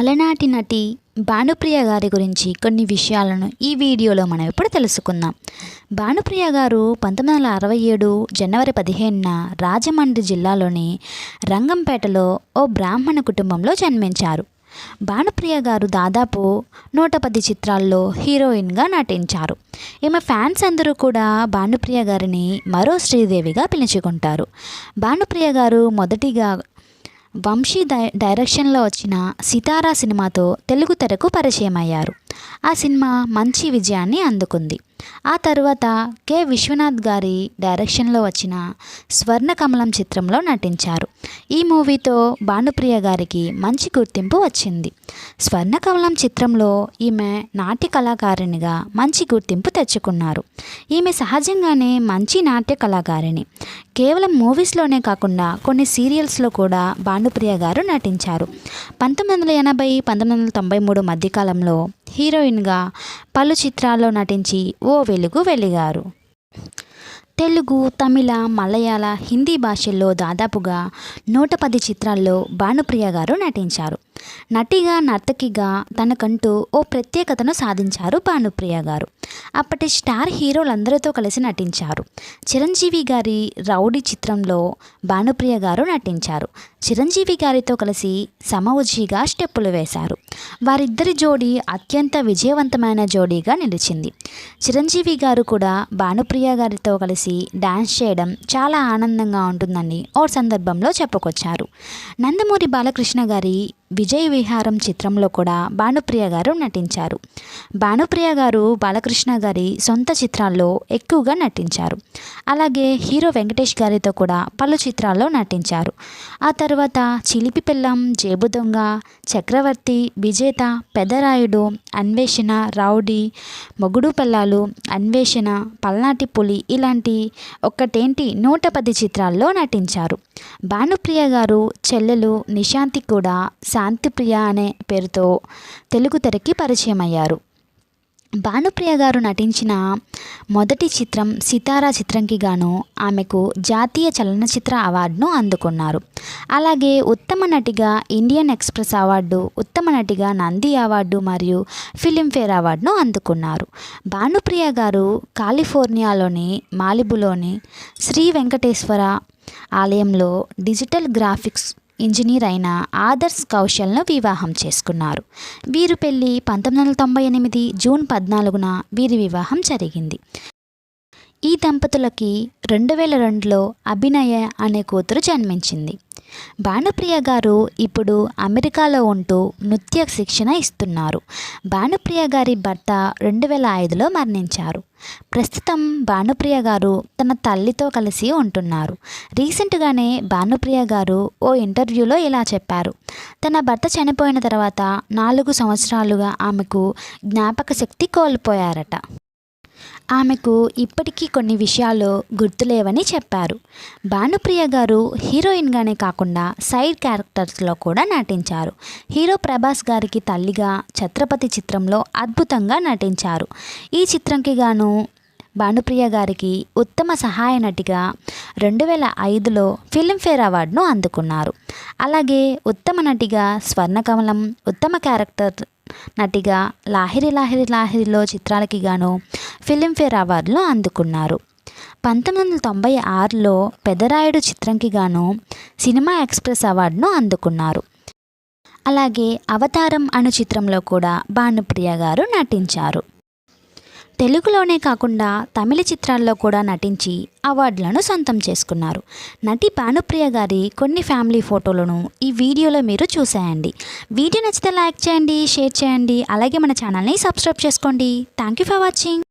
అలనాటి నటి భానుప్రియ గారి గురించి కొన్ని విషయాలను ఈ వీడియోలో మనం ఇప్పుడు తెలుసుకుందాం. భానుప్రియ గారు పంతొమ్మిది వందల అరవై ఏడు జనవరి పదిహేనున రాజమండ్రి జిల్లాలోని రంగంపేటలో ఓ బ్రాహ్మణ కుటుంబంలో జన్మించారు. భానుప్రియ గారు దాదాపు నూట పది చిత్రాల్లో హీరోయిన్గా నటించారు. ఈమె ఫ్యాన్స్ అందరూ కూడా భానుప్రియ గారిని మరో శ్రీదేవిగా పిలుచుకుంటారు. భానుప్రియ గారు మొదటిగా వంశీ డై డైరెక్షన్లో వచ్చిన సితారా సినిమాతో తెలుగు తెరకు పరిచయం అయ్యారు ఆ సినిమా మంచి విజయాన్ని అందుకుంది. ఆ తర్వాత కె. విశ్వనాథ్ గారి డైరెక్షన్లో వచ్చిన స్వర్ణకమలం చిత్రంలో నటించారు. ఈ మూవీతో భానుప్రియ గారికి మంచి గుర్తింపు వచ్చింది. స్వర్ణకమలం చిత్రంలో ఈమె నాట్య కళాకారిణిగా మంచి గుర్తింపు తెచ్చుకున్నారు. ఈమె సహజంగానే మంచి నాట్య కళాకారిణి. కేవలం మూవీస్లోనే కాకుండా కొన్ని సీరియల్స్లో కూడా భానుప్రియ గారు నటించారు. పంతొమ్మిది వందల ఎనభై పంతొమ్మిది వందల తొంభై మూడు మధ్యకాలంలో హీరోయిన్గా పలు చిత్రాల్లో నటించి ఓ వెలుగు వెలిగారు. తెలుగు తమిళ మలయాళ హిందీ భాషల్లో దాదాపుగా నూట పది చిత్రాల్లో భానుప్రియ గారు నటించారు. నటిగా నర్తకిగా తనకంటూ ఓ ప్రత్యేకతను సాధించారు భానుప్రియ గారు. అప్పటి స్టార్ హీరోలందరితో కలిసి నటించారు. చిరంజీవి గారి రౌడీ చిత్రంలో భానుప్రియ గారు నటించారు. చిరంజీవి గారితో కలిసి సమవుజీగా స్టెప్పులు వేశారు. వారిద్దరి జోడీ అత్యంత విజయవంతమైన జోడీగా నిలిచింది. చిరంజీవి గారు కూడా భానుప్రియ గారితో కలిసి డాన్స్ చేయడం చాలా ఆనందంగా ఉంటుందని ఓ సందర్భంలో చెప్పుకొచ్చారు. నందమూరి బాలకృష్ణ గారి విజయ్ విహారం చిత్రంలో కూడా భానుప్రియ గారు నటించారు. భానుప్రియ గారు బాలకృష్ణ గారి సొంత చిత్రాల్లో ఎక్కువగా నటించారు. అలాగే హీరో వెంకటేష్ గారితో కూడా పలు చిత్రాల్లో నటించారు. ఆ తర్వాత చిలిపి పిల్లం జేబు దొంగ చక్రవర్తి విజేత పెదరాయుడు అన్వేషణ రౌడీ మొగుడు పిల్లాలు అన్వేషణ పల్నాటి పులి ఇలాంటి ఒక్కటేంటి నూట పది చిత్రాల్లో నటించారు. భానుప్రియ గారు చెల్లెలు నిశాంతి కూడా శాంతిప్రియ అనే పేరుతో తెలుగు తెరకి పరిచయం అయ్యారు భానుప్రియ గారు నటించిన మొదటి చిత్రం సితారా చిత్రంకి గాను ఆమెకు జాతీయ చలనచిత్ర అవార్డును అందుకున్నారు. అలాగే ఉత్తమ నటిగా ఇండియన్ ఎక్స్ప్రెస్ అవార్డు ఉత్తమ నటిగా నంది అవార్డు మరియు ఫిలింఫేర్ అవార్డును అందుకున్నారు. భానుప్రియ గారు కాలిఫోర్నియాలోని మాలిబులోని శ్రీ వెంకటేశ్వర ఆలయంలో డిజిటల్ గ్రాఫిక్స్ ఇంజనీర్ అయిన ఆదర్శ్ కౌశల్ను వివాహం చేసుకున్నారు. వీరు పెళ్ళి పంతొమ్మిది వందల తొంభై ఎనిమిది జూన్ పద్నాలుగున వీరి వివాహం జరిగింది. ఈ దంపతులకి రెండు వేల రెండులో అభినయ అనే కూతురు జన్మించింది. భానుప్రియ గారు ఇప్పుడు అమెరికాలో ఉంటూ నృత్య శిక్షణ ఇస్తున్నారు. భానుప్రియ గారి భర్త రెండు వేల ఐదులో మరణించారు. ప్రస్తుతం భానుప్రియ గారు తన తల్లితో కలిసి ఉంటున్నారు. రీసెంట్గానే భానుప్రియ గారు ఓ ఇంటర్వ్యూలో ఇలా చెప్పారు. తన భర్త చనిపోయిన తర్వాత నాలుగు సంవత్సరాలుగా ఆమెకు జ్ఞాపక శక్తి కోల్పోయారట. ఆమెకు ఇప్పటికీ కొన్ని విషయాలు గుర్తులేవని చెప్పారు. భానుప్రియ గారు హీరోయిన్గానే కాకుండా సైడ్ క్యారెక్టర్స్లో కూడా నటించారు. హీరో ప్రభాస్ గారికి తల్లిగా ఛత్రపతి చిత్రంలో అద్భుతంగా నటించారు. ఈ చిత్రంకి గాను భానుప్రియ గారికి ఉత్తమ సహాయ నటిగా రెండు వేల ఐదులో ఫిల్మ్ఫేర్ అవార్డును అందుకున్నారు. అలాగే ఉత్తమ నటిగా స్వర్ణకమలం ఉత్తమ క్యారెక్టర్ నటిగా లాహిరి లాహిరి లాహిరిలో చిత్రాలకి గాను ఫిలింఫేర్ అవార్డులు అందుకున్నారు. పంతొమ్మిది వందల తొంభై ఆరులో పెదరాయుడు చిత్రంకి గాను సినిమా ఎక్స్ప్రెస్ అవార్డును అందుకున్నారు. అలాగే అవతారం అను చిత్రంలో కూడా భానుప్రియ గారు నటించారు. తెలుగులోనే కాకుండా తమిళ చిత్రాల్లో కూడా నటించి అవార్డులను సొంతం చేసుకున్నారు. నటి భానుప్రియ గారి కొన్ని ఫ్యామిలీ ఫోటోలను ఈ వీడియోలో మీరు చూసేయండి. వీడియో నచ్చితే లైక్ చేయండి షేర్ చేయండి. అలాగే మన ఛానల్ని సబ్స్క్రైబ్ చేసుకోండి. Thank you for watching.